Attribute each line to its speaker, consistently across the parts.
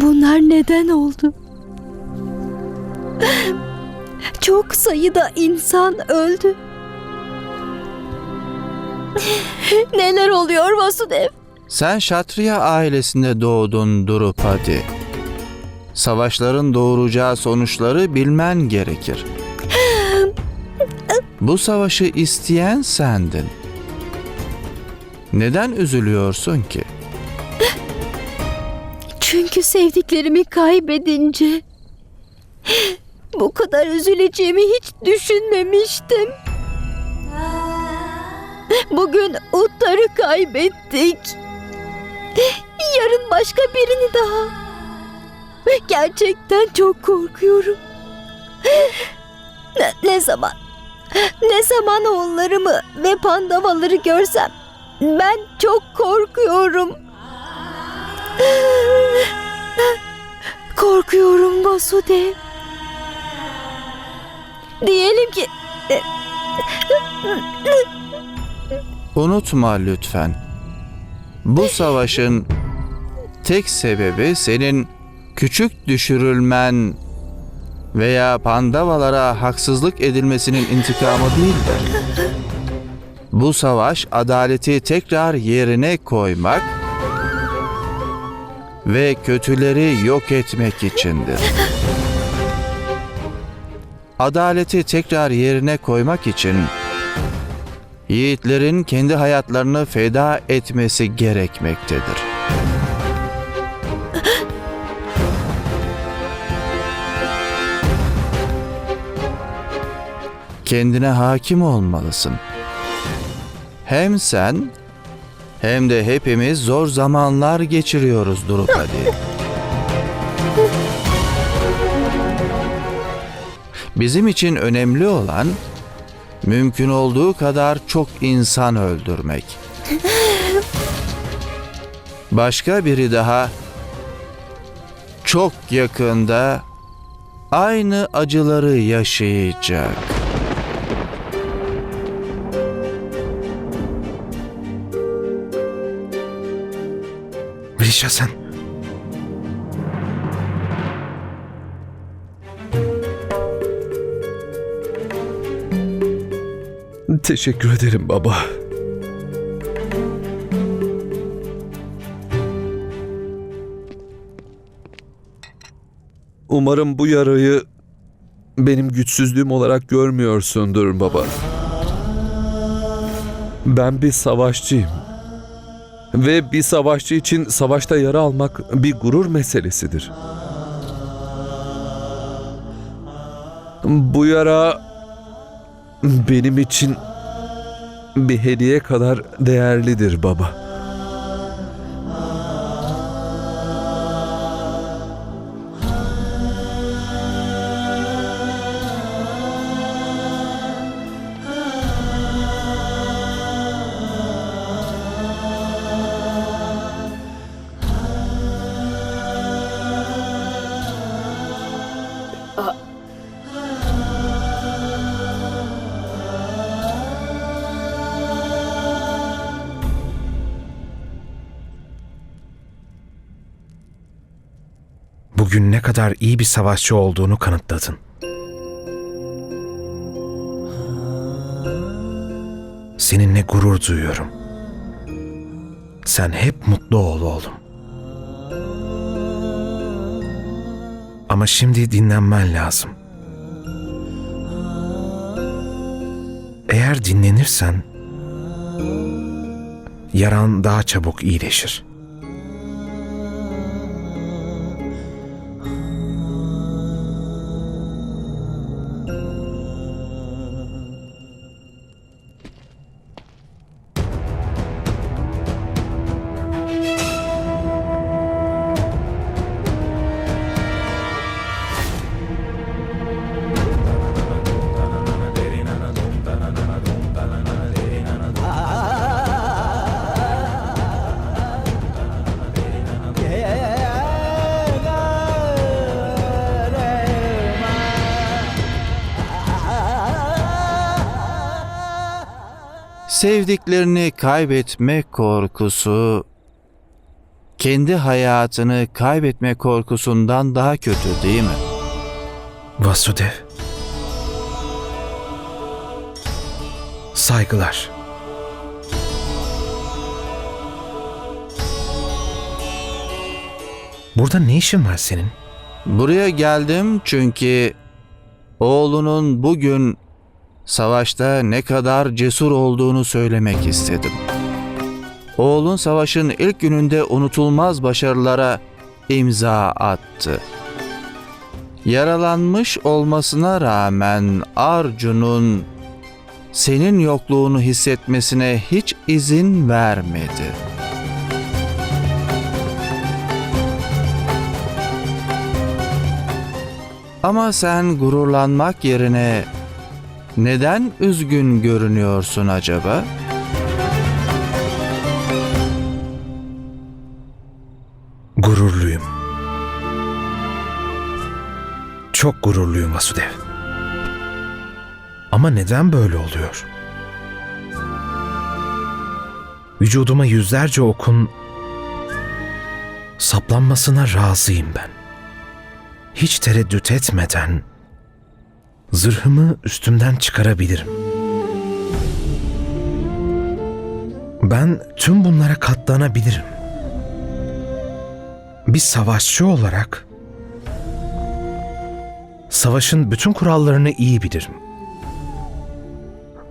Speaker 1: Bunlar neden oldu? Çok sayıda insan öldü. Neler oluyor Vasudev?
Speaker 2: Sen Şatriya ailesinde doğdun Drupadi. Savaşların doğuracağı sonuçları bilmen gerekir. Bu savaşı isteyen sendin. Neden üzülüyorsun ki?
Speaker 1: Çünkü sevdiklerimi kaybedince bu kadar üzüleceğimi hiç düşünmemiştim. Bugün Uttar'ı kaybettik. Yarın başka birini daha. Gerçekten çok korkuyorum. Ne, ne zaman? Ne zaman onlarımı ve pandavaları görsem ben çok korkuyorum. Vasudev. Diyelim ki
Speaker 2: Unutma lütfen. Bu savaşın tek sebebi senin küçük düşürülmen veya pandavalara haksızlık edilmesinin intikamı değildir. Bu savaş adaleti tekrar yerine koymak ve kötüleri yok etmek içindir. Adaleti tekrar yerine koymak için yiğitlerin kendi hayatlarını feda etmesi gerekmektedir. Kendine hakim olmalısın. Hem sen hem de hepimiz zor zamanlar geçiriyoruz Drupadi. Bizim için önemli olan mümkün olduğu kadar çok insan öldürmek. Başka biri daha çok yakında aynı acıları yaşayacak.
Speaker 3: Rişa sen. Teşekkür ederim baba. Umarım bu yarayı benim güçsüzlüğüm olarak görmüyorsundur baba. Ben bir savaşçıyım. Ve bir savaşçı için savaşta yara almak bir gurur meselesidir. Bu yara benim için bir hediye kadar değerlidir baba.
Speaker 4: Bugün ne kadar iyi bir savaşçı olduğunu kanıtladın. Seninle gurur duyuyorum. Sen hep mutlu ol oğlum. Ama şimdi dinlenmen lazım. Eğer dinlenirsen yaran daha çabuk iyileşir.
Speaker 2: Sevdiklerini kaybetme korkusu kendi hayatını kaybetme korkusundan daha kötü değil mi?
Speaker 4: Vasudev. Saygılar. Burada ne işin var senin?
Speaker 2: Buraya geldim çünkü oğlunun bugün savaşta ne kadar cesur olduğunu söylemek istedim. Oğlun savaşın ilk gününde unutulmaz başarılara imza attı. Yaralanmış olmasına rağmen Arjun'un senin yokluğunu hissetmesine hiç izin vermedi. Ama sen gururlanmak yerine neden üzgün görünüyorsun acaba?
Speaker 4: Gururluyum. Çok gururluyum Vasudev. Ama neden böyle oluyor? Vücuduma yüzlerce okun saplanmasına razıyım ben. Hiç tereddüt etmeden zırhımı üstümden çıkarabilirim. Ben tüm bunlara katlanabilirim bir savaşçı olarak savaşın bütün kurallarını iyi bilirim.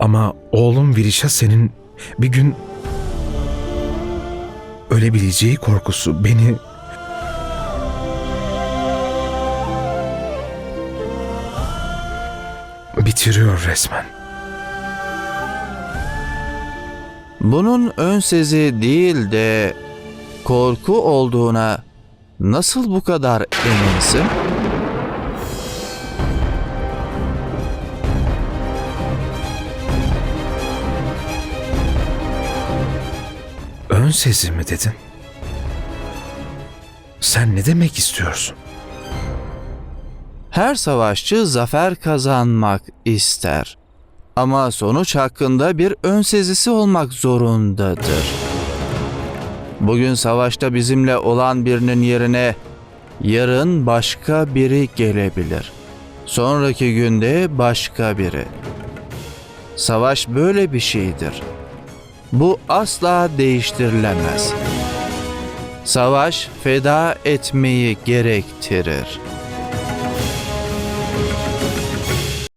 Speaker 4: Ama oğlum Virişa senin bir gün ölebileceği korkusu beni bitiriyor resmen.
Speaker 2: Bunun ön sezi değil de korku olduğuna nasıl bu kadar eminsin?
Speaker 4: Ön sezi mi dedin? Sen ne demek istiyorsun?
Speaker 2: Her savaşçı zafer kazanmak ister. Ama sonuç hakkında bir ön sezisi olmak zorundadır. Bugün savaşta bizimle olan birinin yerine yarın başka biri gelebilir. Sonraki günde başka biri. Savaş böyle bir şeydir. Bu asla değiştirilemez. Savaş feda etmeyi gerektirir.